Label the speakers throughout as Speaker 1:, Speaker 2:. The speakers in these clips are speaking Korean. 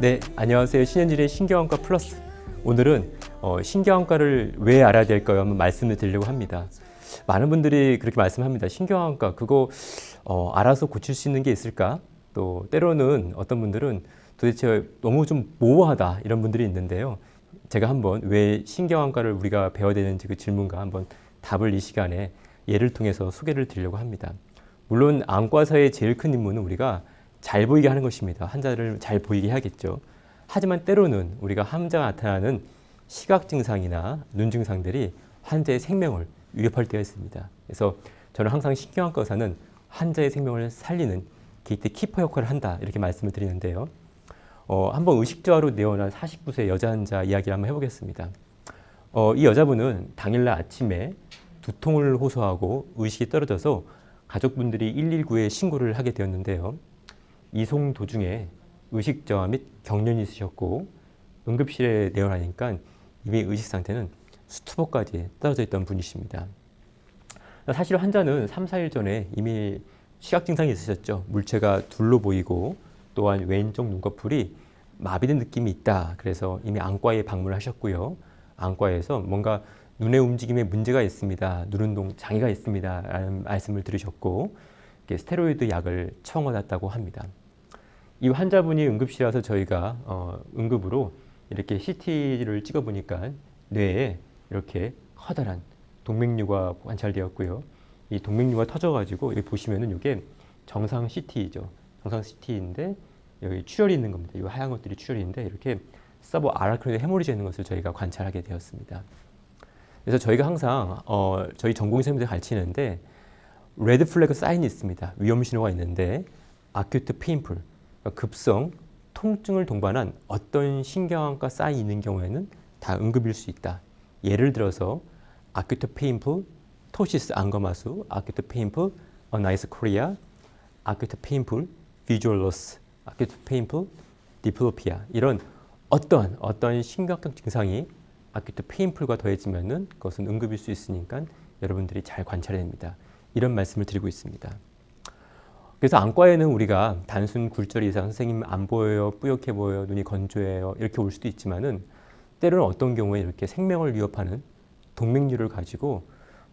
Speaker 1: 네, 안녕하세요. 신현진의 신경안과 플러스. 오늘은 어, 신경안과를 왜 알아야 될까요? 한번 말씀을 드리려고 합니다. 많은 분들이 그렇게 말씀합니다. 신경안과 그거 어, 알아서 고칠 수 있는 게 있을까? 또 때로는 어떤 분들은 도대체 너무 좀 모호하다 이런 분들이 있는데요. 제가 한번 왜 신경안과를 우리가 배워야 되는지 그 질문과 한번 답을 이 시간에 예를 통해서 소개를 드리려고 합니다. 물론 안과사의 제일 큰 임무는 우리가 잘 보이게 하는 것입니다. 환자를 잘 보이게 해야겠죠. 하지만 때로는 우리가 환자가 나타나는 시각 증상이나 눈 증상들이 환자의 생명을 위협할 때가 있습니다. 그래서 저는 항상 신경안과 의사는 환자의 생명을 살리는 게이트 키퍼 역할을 한다 이렇게 말씀을 드리는데요. 어, 한번 의식저하로 내어난 49세 여자 환자 이야기를 한번 해보겠습니다. 어, 이 여자분은 당일날 아침에 두통을 호소하고 의식이 떨어져서 가족분들이 119에 신고를 하게 되었는데요. 이송 도중에 의식 저하 및 경련이 있으셨고 응급실에 내원하니까 이미 의식 상태는 수투보까지 떨어져 있던 분이십니다. 사실 환자는 3, 4일 전에 이미 시각 증상이 있으셨죠. 물체가 둘로 보이고 또한 왼쪽 눈꺼풀이 마비된 느낌이 있다. 그래서 이미 안과에 방문을 하셨고요. 안과에서 뭔가 눈의 움직임에 문제가 있습니다. 눈운동 장애가 있습니다. 라는 말씀을 들으셨고 스테로이드 약을 처방받았다고 합니다. 이 환자분이 응급실에 와서 저희가 어, 응급으로 이렇게 CT를 찍어 보니까 뇌에 이렇게 커다란 동맥류가 관찰되었고요. 이 동맥류가 터져가지고 여기 보시면은 이게 정상 CT이죠. 정상 CT인데 여기 출혈이 있는 겁니다. 이 하얀 것들이 출혈인데 이렇게 서브 아라크로이드 해모리지 있는 것을 저희가 관찰하게 되었습니다. 그래서 저희가 항상 어, 저희 전공 선생님들 가르치는데 레드 플래그 사인이 있습니다. 위험 신호가 있는데 아큐트 페인풀 급성 통증을 동반한 어떤 신경안과 사인이 있는 경우에는 다 응급일 수 있다. 예를 들어서 아큐트 페인풀 토시스 안검하수, 아큐트 페인풀 어나이스 코리아, 아큐트 페인풀 비주얼 로스, 아큐트 페인풀 디플로피아 이런 어떤 어떤 심각한 증상이 아큐트 페인풀과 더해지면은 그것은 응급일 수 있으니까 여러분들이 잘 관찰해야 됩니다. 이런 말씀을 드리고 있습니다. 그래서 안과에는 우리가 단순 굴절 이상 선생님 안 보여요, 뿌옇게 보여요, 눈이 건조해요 이렇게 올 수도 있지만은 때로는 어떤 경우에 이렇게 생명을 위협하는 동맥류를 가지고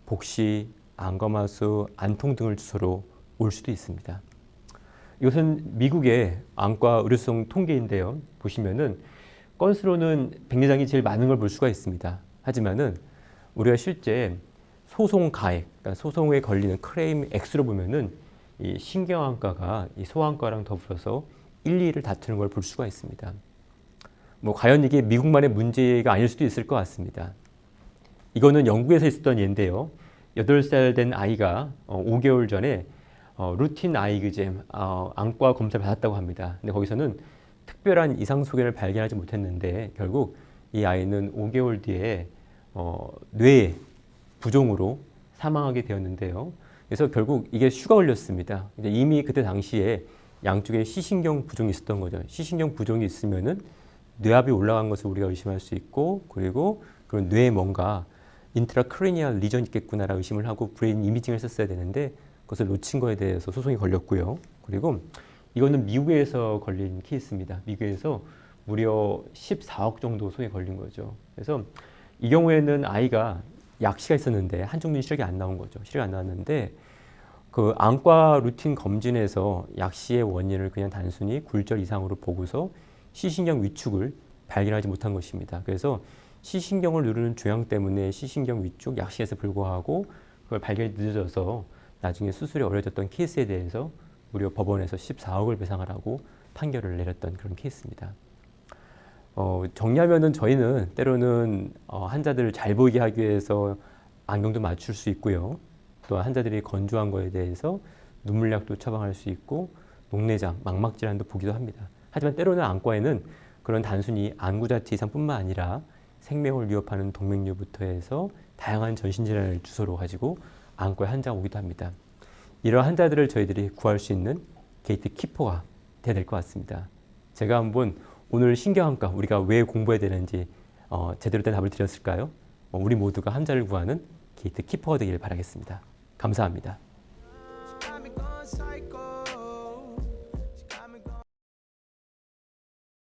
Speaker 1: 복시, 안검하수, 안통 등을 주소로 올 수도 있습니다. 이것은 미국의 안과 의료성 통계인데요. 보시면은 건수로는 백내장이 제일 많은 걸 볼 수가 있습니다. 하지만은 우리가 실제 소송 가액, 그러니까 소송에 걸리는 크레임 액수로 보면은 이 신경안과가 이 소아과랑 더불어서 1, 2를 다투는 걸 볼 수가 있습니다. 뭐 과연 이게 미국만의 문제가 아닐 수도 있을 것 같습니다. 이거는 영국에서 있었던 예인데요. 8살 된 아이가 5개월 전에 어, 루틴 아이그잼 어, 안과 검사를 받았다고 합니다. 근데 거기서는 특별한 이상 소견을 발견하지 못했는데 결국 이 아이는 5개월 뒤에 어, 뇌 부종으로 사망하게 되었는데요. 그래서 결국 이게 수가 걸렸습니다. 이미 그때 당시에 양쪽에 시신경 부종이 있었던 거죠. 시신경 부종이 있으면은 뇌압이 올라간 것을 우리가 의심할 수 있고 그리고 그런 뇌에 뭔가 인트라크리니얼 리전 있겠구나라 의심을 하고 브레인 이미징을 썼어야 되는데 그것을 놓친 거에 대해서 소송이 걸렸고요. 그리고 이거는 미국에서 걸린 케이스입니다. 미국에서 무려 14억 정도 소에 걸린 거죠. 그래서 이 경우에는 아이가 약시가 있었는데 눈 시력이 안 나온 거죠. 시력이 안 나왔는데 그 안과 루틴 검진에서 약시의 원인을 그냥 단순히 굴절 이상으로 보고서 시신경 위축을 발견하지 못한 것입니다. 그래서 시신경을 누르는 조향 때문에 시신경 위축 약시에서 불구하고 그걸 발견이 늦어져서 나중에 수술이 어려졌던 케이스에 대해서 무려 법원에서 14억을 배상하라고 판결을 내렸던 그런 케이스입니다. 어, 정리하면은 저희는 때로는 어, 환자들을 잘 보이게 하기 위해서 안경도 맞출 수 있고요. 또 환자들이 건조한 거에 대해서 눈물약도 처방할 수 있고 녹내장, 망막 질환도 보기도 합니다. 하지만 때로는 안과에는 그런 단순히 안구 자체 이상뿐만 아니라 생명을 위협하는 동맥류부터 해서 다양한 전신 질환을 주소로 가지고 안과에 환자가 오기도 합니다. 이러한 환자들을 저희들이 구할 수 있는 게이트 키퍼가 돼야 될 것 같습니다. 제가 한번 오늘 신경안과 우리가 왜 공부해야 되는지 어, 제대로 된 답을 드렸을까요? 어, 우리 모두가 환자를 구하는 게이트 키퍼가 되기를 바라겠습니다. 감사합니다.